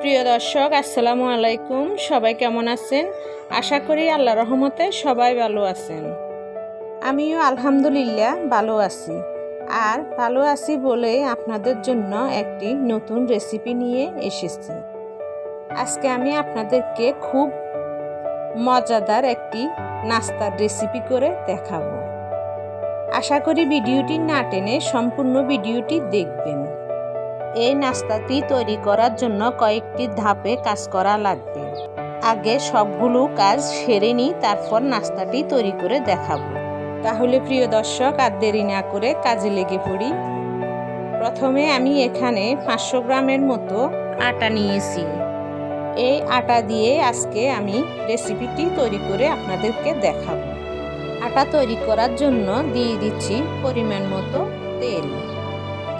প্রিয় দর্শক, আসসালামু আলাইকুম। সবাই কেমন আছেন? আশা করি আল্লাহ রহমতে সবাই ভালো আছেন। আমিও আলহামদুলিল্লাহ ভালো আছি। আর ভালো আছি বলে আপনাদের জন্য একটি নতুন রেসিপি নিয়ে এসেছি। আজকে আমি আপনাদেরকে খুব মজাদার একটি নাস্তার রেসিপি করে দেখাবো। আশা করি ভিডিওটি না টেনে সম্পূর্ণ ভিডিওটি দেখবেন। এই নাস্তাটি তৈরি করার জন্য কয়েকটি ধাপে কাজ করা লাগবে। আগে সবগুলো কাজ সেরে নিই, তারপর নাস্তাটি তৈরি করে দেখাবো। তাহলে প্রিয় দর্শক, আর দেরি না করে কাজে লেগে পড়ি। প্রথমে আমি এখানে পাঁচশো গ্রামের মতো আটা নিয়েছি। এই আটা দিয়ে আজকে আমি রেসিপিটি তৈরি করে আপনাদেরকে দেখাবো। আটা তৈরি করার জন্য দিয়ে দিচ্ছি পরিমাণ মতো তেল।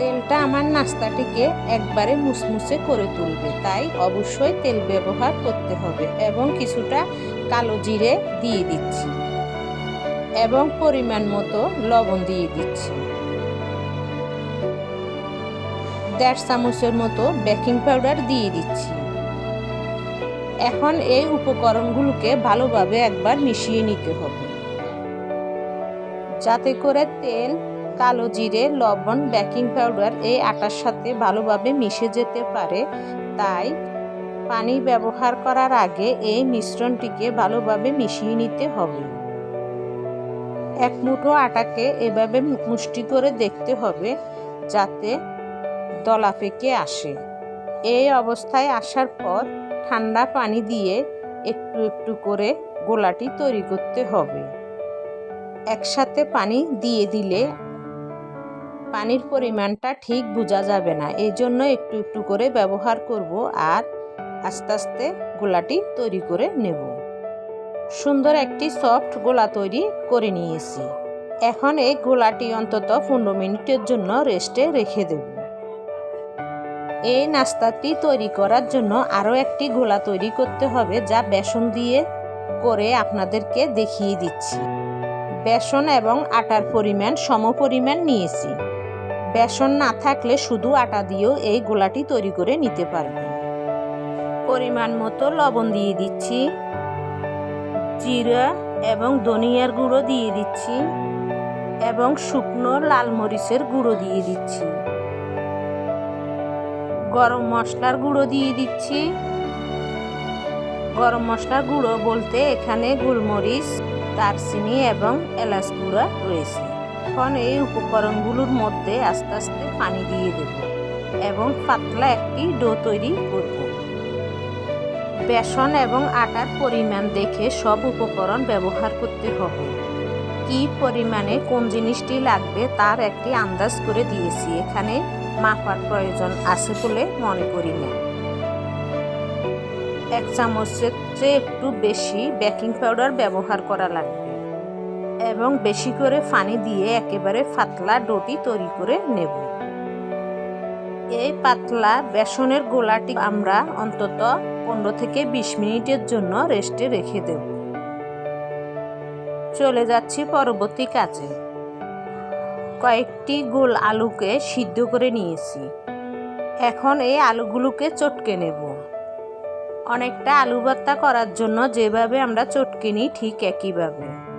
তেলটা আমার নাস্তাটিকে একবারে মুসমুসে করে তুলবে। তাই অবশ্যই তেল ব্যবহার করতে হবে এবং কিছুটা কালো জিরে দিয়ে দিচ্ছি এবং পরিমাণ মতো লবণ দিয়ে দিচ্ছি। দেড় চামচের মতো বেকিং পাউডার দিয়ে দিচ্ছি। এখন এই উপকরণগুলোকে ভালোভাবে একবার মিশিয়ে নিতে হবে। যাতে করে তেল কালো জিরে, লবণ, বেকিং পাউডার এই আটার সাথে ভালোভাবে মিশে যেতে পারে। তাই পানি ব্যবহার করার আগে এই মিশ্রণটিকে ভালোভাবে মিশিয়ে নিতে হবে। এক মুঠো আটাকে এভাবে মুষ্টি করে দেখতে হবে যাতে দলা পেকে আসে। এই অবস্থায় আসার পর ঠান্ডা পানি দিয়ে একটু একটু করে গোলাটি তৈরি করতে হবে। একসাথে পানি দিয়ে দিলে পানির পরিমাণটা ঠিক বোঝা যাবে না। এই জন্য একটু একটু করে ব্যবহার করব আর আস্তে আস্তে গোলাটি তৈরি করে নেব। সুন্দর একটি সফট গোলা তৈরি করে নিয়েছি। এখন এই গোলাটি অন্তত পনেরো মিনিটের জন্য রেস্টে রেখে দেব। এই নাস্তাটি তৈরি করার জন্য আরও একটি গোলা তৈরি করতে হবে যা বেসন দিয়ে করে আপনাদেরকে দেখিয়ে দিচ্ছি। বেসন এবং আটার পরিমাণ সম পরিমাণ নিয়েছি। বেসন না থাকলে শুধু আটা দিয়েও এই গোলাটি তৈরি করে নিতে পারবেন পরিমাণ মতো লবণ দিয়ে দিচ্ছি। জিরা এবং ধনিয়ার গুঁড়ো দিয়ে দিচ্ছি এবং শুকনো লাল মরিচের গুঁড়ো দিয়ে দিচ্ছি। গরম মশলার গুঁড়ো দিয়ে দিচ্ছি। গরম মশলার গুঁড়ো বলতে এখানে গোলমরিচ, দারচিনি এবং এলাচ গুঁড়া রয়েছে। এখন এই উপকরণগুলোর মধ্যে আস্তে আস্তে পানি দিয়ে দেব এবং পাতলা একটি ডো তৈরি করব। বেসন এবং আটার পরিমাণ দেখে সব উপকরণ ব্যবহার করতে হবে। কি পরিমাণে কোন জিনিসটি লাগবে তার একটি আন্দাজ করে দিয়েছি। এখানে মাপার প্রয়োজন আছে বলে মনে করি না। এক চামচের চেয়ে একটু বেশি বেকিং পাউডার ব্যবহার করা লাগবে। এবং বেশি করে পানি দিয়ে একেবারে পাতলা ডোটি তৈরি করে নেব। এই পাতলা বেসনের গোলাটি আমরা অন্তত পনেরো থেকে বিশ মিনিটের জন্য রেস্টে রেখে দেব। চলে যাচ্ছি পরবর্তী কাজে। কয়েকটি গোল আলুকে সিদ্ধ করে নিয়েছি। এখন এই আলুগুলোকে চটকে নেব। অনেকটা আলু ভর্তা করার জন্য যেভাবে আমরা চটকে নিই ঠিক একইভাবে।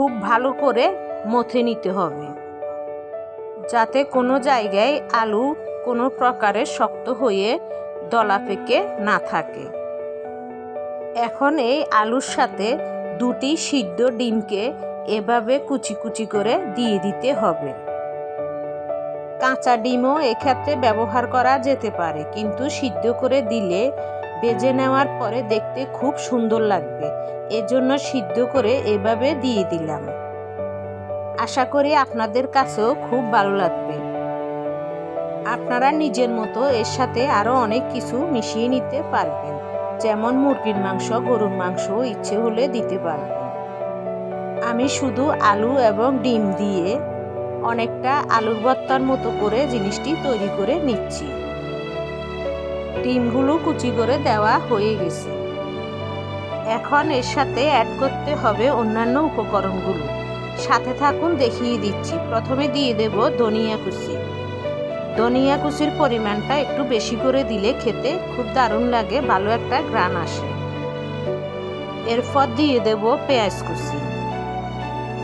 খুব ভালো করে মথে নিতে হবে। যাতে কোনো জায়গায় আলু কোনো প্রকারে শক্ত হয়ে দলা পেকে না থাকে। এখন এই আলুর সাথে দুটি সিদ্ধ ডিমকে এভাবে কুচি কুচি করে দিয়ে দিতে হবে। কাঁচা ডিমও এক্ষেত্রে ব্যবহার করা যেতে পারে, কিন্তু সিদ্ধ করে দিলে বেজে নেওয়ার পরে দেখতে খুব সুন্দর লাগবে। এজন্য সিদ্ধ করে এভাবে দিয়ে দিলাম। আশা করি আপনাদের কাছেও খুব ভালো লাগবে। আপনারা নিজের মতো এর সাথে আরও অনেক কিছু মিশিয়ে নিতে পারবেন। যেমন মুরগির মাংস, গরুর মাংস ইচ্ছে হলে দিতে পারবেন। আমি শুধু আলু এবং ডিম দিয়ে অনেকটা আলুর ভর্তার মতো করে জিনিসটি তৈরি করে নিচ্ছি। ডিমগুলো কুচি করে দেওয়া হয়ে গেছে। এখন এর সাথে অ্যাড করতে হবে অন্যান্য উপকরণগুলো। সাথে থাকুন, দেখিয়ে দিচ্ছি। প্রথমে দিয়ে দেব ধনিয়া কুচি। ধনিয়া কুচির পরিমাণটা একটু বেশি করে দিলে খেতে খুব দারুণ লাগে, ভালো একটা গ্রান আসে। এরপর দিয়ে দেব পেঁয়াজ কুচি।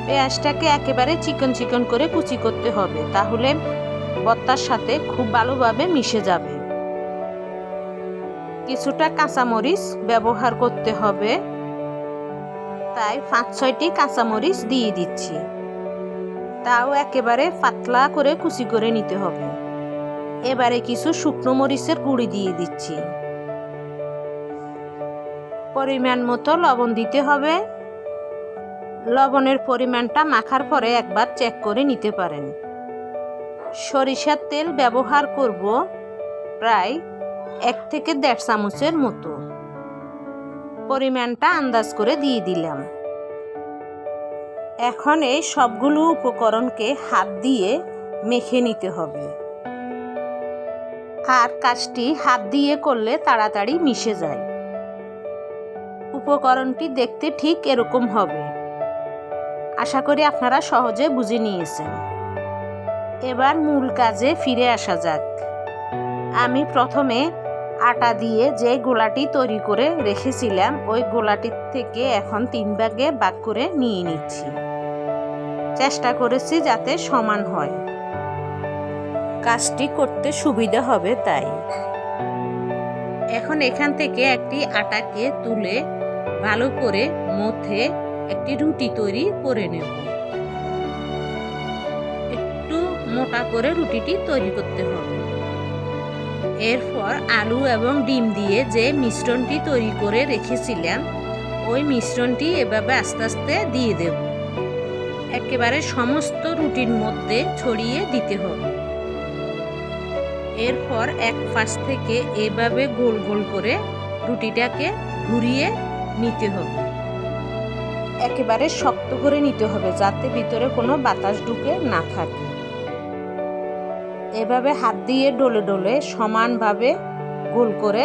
পেঁয়াজটাকে একেবারে চিকন চিকন করে কুচি করতে হবে, তাহলে বত্তার সাথে খুব ভালোভাবে মিশে যাবে। কিছুটা কাঁচামরিচ ব্যবহার করতে হবে। তাই পাঁচ, ছয়টি কাঁচামরিচ দিয়ে দিচ্ছি। তাও একেবারে পাতলা করে কুচি করে নিতে হবে। এবারে কিছু শুকনো মরিচের গুঁড়ি দিয়ে দিচ্ছি। পরিমাণ মতো লবণ দিতে হবে। লবণের পরিমাণটা মাখার পরে একবার চেক করে নিতে পারেন। সরিষার তেল ব্যবহার করব প্রায় এক থেকে দেড় চামচের মতো। পরিমাণটা আন্দাজ করে দিয়ে দিলাম। এখন এই সবগুলো উপকরণকে হাত দিয়ে মেখে নিতে হবে। আর কাজটি হাত দিয়ে করলে তাড়াতাড়ি মিশে যায়। উপকরণটি দেখতে ঠিক এরকম হবে। আশা করি আপনারা সহজে বুঝে নিয়েছেন। এবার মূল কাজে ফিরে আসা যাক। আমি প্রথমে আটা দিয়ে যে গোলাটি তৈরি করে রেখেছিলাম, ওই গোলাটির থেকে এখন তিন ভাগে বাগ করে নিয়ে নিচ্ছি। চেষ্টা করেছি যাতে সমান হয়। কাজটি করতে সুবিধা হবে তাই। এখন এখান থেকে একটি আটাকে তুলে ভালো করে মধ্যে একটি রুটি তৈরি করে নেব। একটু মোটা করে রুটিটি তৈরি করতে হবে। এরপর আলু এবং ডিম দিয়ে যে মিশ্রণটি তৈরি করে রেখেছিলাম, ওই মিশ্রণটি এভাবে আস্তে আস্তে দিয়ে দেব। একেবারে সমস্ত রুটির মধ্যে ছড়িয়ে দিতে হবে। এরপর এক পাশ থেকে এভাবে গোল গোল করে রুটিটাকে ঘুরিয়ে নিতে হবে। একেবারে শক্ত করে নিতে হবে যাতে ভিতরে কোনো বাতাস ঢুকে না থাকে। এভাবে হাত দিয়ে ডলে ডলে সমানভাবে গোল করে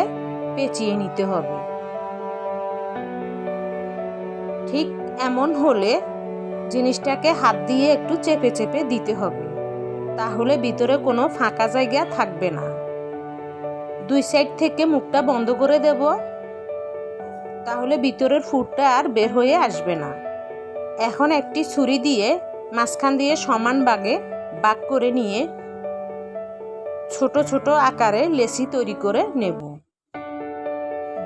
পেঁচিয়ে নিতে হবে। ঠিক এমন হলে জিনিসটাকে হাত দিয়ে একটু চেপে চেপে দিতে হবে, তাহলে ভিতরে কোনো ফাঁকা জায়গা থাকবে না। দুই সাইড থেকে মুখটা বন্ধ করে দেব, তাহলে ভিতরের ফুডটা আর বের হয়ে আসবে না। এখন একটি ছুরি দিয়ে মাঝখান দিয়ে সমান বাগে বাগ করে নিয়ে ছোট ছোট আকারে লেসি তৈরি করে নেব।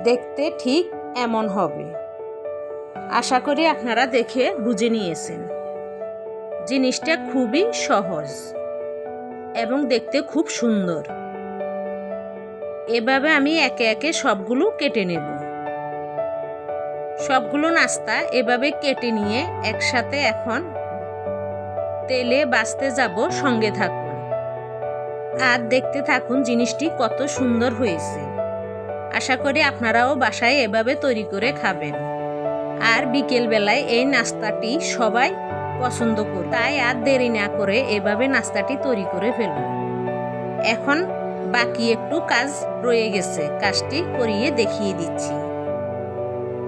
দেখতে ঠিক এমন হবে। আশা করি আপনারা দেখে বুঝে নিয়েছেন। জিনিসটা খুবই সহজ এবং দেখতে খুব সুন্দর। এভাবে আমি একে একে সবগুলো কেটে নেব। সবগুলো নাস্তা এভাবে কেটে নিয়ে একসাথে এখন তেলে বাঁচতে যাব সঙ্গে থাকুন আর দেখতে থাকুন জিনিসটি কত সুন্দর হয়েছে। আশা করি আপনারাও বাসায় এভাবে তৈরি করে খাবেন। আর বিকেল বেলায় এই নাস্তাটি সবাই পছন্দ করে তাই আর দেরি না করে এভাবে নাস্তাটি তৈরি করে ফেলুন। এখন বাকি একটু কাজ রয়ে গেছে। কাজটি করিয়ে দেখিয়ে দিচ্ছি।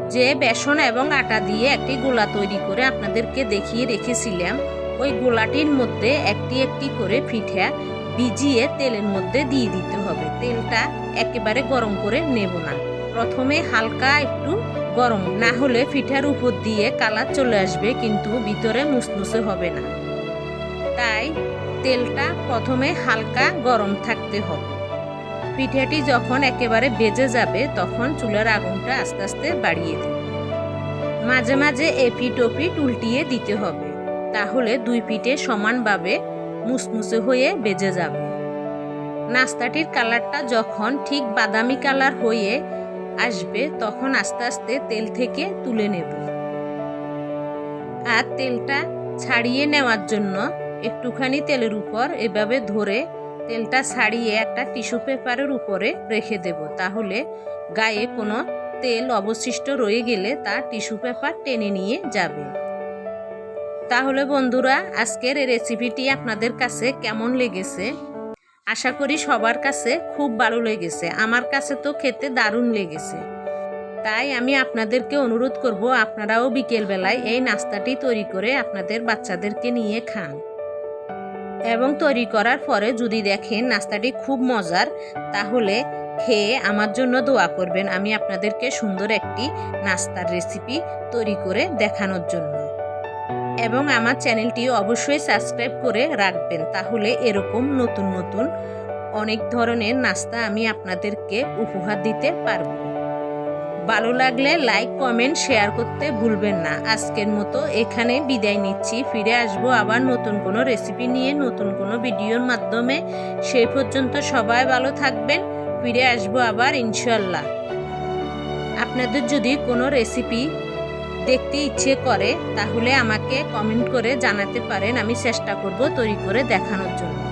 যে বেসন এবং আটা দিয়ে একটি গোলা তৈরি করে আপনাদেরকে দেখিয়ে রেখেছিলাম, ওই গোলাটির মধ্যে একটি একটি করে পিঠা ভিজিয়ে তেলের মধ্যে দিয়ে দিতে হবে। তেলটা একেবারে গরম করে নেব না। প্রথমে হালকা একটু গরম। না হলে পিঠার উপর দিয়ে কালার চলে আসবে, কিন্তু ভিতরে মুসমুসে হবে না। তাই তেলটা প্রথমে হালকা গরম থাকতে হবে। পিঠাটি যখন একেবারে বেজে যাবে, তখন চুলার আগুনটা আস্তে আস্তে বাড়িয়ে দেবে মাঝে মাঝে এপিট ওপিট উল্টিয়ে দিতে হবে। তাহলে দুই পিঠে সমানভাবে মুসমুসে হয়ে বেজে যাবে। নাস্তাটির কালারটা যখন ঠিক বাদামি কালার হয়ে আসবে, তখন আস্তে আস্তে তেল থেকে তুলে নেব। আর তেলটা ছাড়িয়ে নেওয়ার জন্য একটুখানি তেলের উপর এভাবে ধরে তেলটা ছাড়িয়ে একটা টিস্যু পেপারের উপরে রেখে দেব। তাহলে গায়ে কোনো তেল অবশিষ্ট রয়ে গেলে তা টিস্যু পেপার টেনে নিয়ে যাবে। তাহলে বন্ধুরা, আজকের এই রেসিপিটি আপনাদের কাছে কেমন লেগেছে? আশা করি সবার কাছে খুব ভালো লেগেছে। আমার কাছে তো খেতে দারুণ লেগেছে। তাই আমি আপনাদেরকে অনুরোধ করব, আপনারাও বিকেলবেলায় এই নাস্তাটি তৈরি করে আপনাদের বাচ্চাদেরকে নিয়ে খান। এবং তৈরি করার পরে যদি দেখেন নাস্তাটি খুব মজার, তাহলে খেয়ে আমার জন্য দোয়া করবেন। আমি আপনাদেরকে সুন্দর একটি নাস্তার রেসিপি তৈরি করে দেখানোর জন্য। এবং আমার চ্যানেলটি অবশ্যই সাবস্ক্রাইব করে রাখবেন, তাহলে এরকম নতুন নতুন অনেক ধরনের নাস্তা আমি আপনাদেরকে উপহার দিতে পারব। ভালো লাগলে লাইক, কমেন্ট, শেয়ার করতে ভুলবেন না। আজকের মতো এখানে বিদায় নিচ্ছি। ফিরে আসব আবার নতুন কোনো রেসিপি নিয়ে, নতুন কোনো ভিডিওর মাধ্যমে। সেই পর্যন্ত সবাই ভালো থাকবেন। ফিরে আসব আবার, ইনশাল্লাহ। আপনাদের যদি কোনো রেসিপি দেখতে ইচ্ছে করে, তাহলে আমাকে কমেন্ট করে জানাতে পারেন, আমি চেষ্টা করব তৈরি করে দেখানোর জন্য।